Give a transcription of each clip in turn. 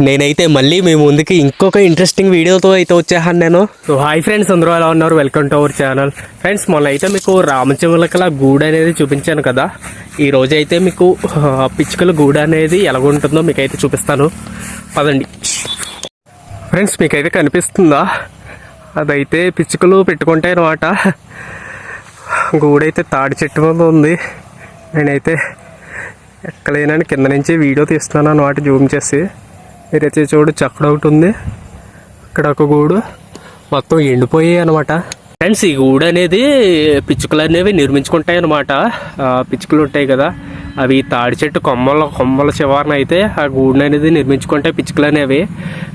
నేనైతే మళ్ళీ మీ ముందుకి ఇంకొక ఇంట్రెస్టింగ్ వీడియోతో అయితే వచ్చాను నేను. సో హాయ్ ఫ్రెండ్స్ అందరూ ఎలా ఉన్నారు? Welcome to our channel friends మొన్న అయితే మీకు రామచిమలకల గూడు అనేది చూపించాను కదా. ఈ రోజు అయితే మీకు పిచ్చుకల గూడు అనేది ఎలాగుంటుందో మీకు అయితే చూపిస్తాను. పదండి. ఫ్రెండ్స్ మీకైతే కనిపిస్తుందా? అదైతే పిచ్చుకలు పెట్టుకుంటాయి అనమాట గూడైతే తాడి చెట్టు మీద ఉంది. నేనైతే ఎక్కడైనా కింద నుంచి వీడియో తీస్తున్నాను అనమాట జూమ్ చేసి. మీరైతే చూడు చక్కడ ఒకటి ఉంది ఇక్కడ ఒక గూడు మొత్తం ఎండిపోయాయి అనమాట ఫ్రెండ్స్ ఈ గూడు అనేది పిచ్చుకలు అనేవి నిర్మించుకుంటాయి అనమాట పిచ్చుకలు ఉంటాయి కదా అవి తాడి చెట్టు కొమ్మల కొమ్మల చివరన అయితే ఆ గూడు అనేది నిర్మించుకుంటాయి పిచ్చుకలు అనేవి.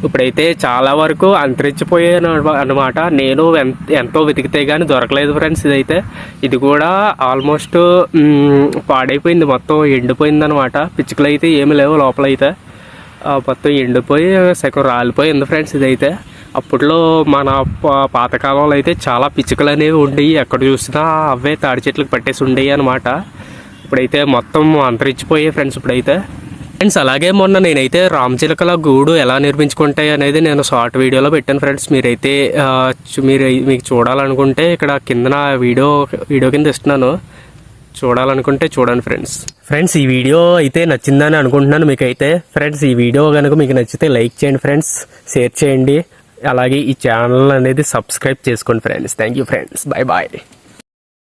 ఇప్పుడైతే చాలా వరకు అంతరించిపోయాయి అనమాట నేను ఎంతో వెతికితే కానీ దొరకలేదు ఫ్రెండ్స్ ఇదైతే. ఇది కూడా ఆల్మోస్ట్ పాడైపోయింది. మొత్తం ఎండిపోయింది అనమాట పిచ్చుకలు అయితే ఏమి లేవు లోపల అయితే మొత్తం ఎండిపోయి సగం రాలిపోయింది ఫ్రెండ్స్ ఇదైతే. అప్పట్లో మన పాతకాలంలో అయితే చాలా పిచ్చుకలు అనేవి ఉండేవి. ఎక్కడ చూసినా అవే తాడి చెట్లకు పట్టేసి ఉండేవి అనమాట ఇప్పుడైతే మొత్తం అంతరించిపోయాయి ఫ్రెండ్స్ ఇప్పుడైతే. ఫ్రెండ్స్ అలాగే మొన్న నేనైతే రామచిలకల గూడు ఎలా నిర్మించుకుంటాయి అనేది నేను షార్ట్ వీడియోలో పెట్టాను ఫ్రెండ్స్ మీరైతే మీరు మీకు చూడాలనుకుంటే ఇక్కడ కిందన వీడియో వీడియో కింద ఇస్తున్నాను. చూడాలనుకుంటే చూడండి ఫ్రెండ్స్. ఫ్రెండ్స్ ఈ వీడియో అయితే నచ్చిందని అనుకుంటున్నాను మీకైతే. ఫ్రెండ్స్ ఈ వీడియో కనుక మీకు నచ్చితే లైక్ చేయండి ఫ్రెండ్స్ షేర్ చేయండి. అలాగే ఈ ఛానల్ అనేది సబ్స్క్రైబ్ చేసుకోండి friends. Thank you friends. Bye bye.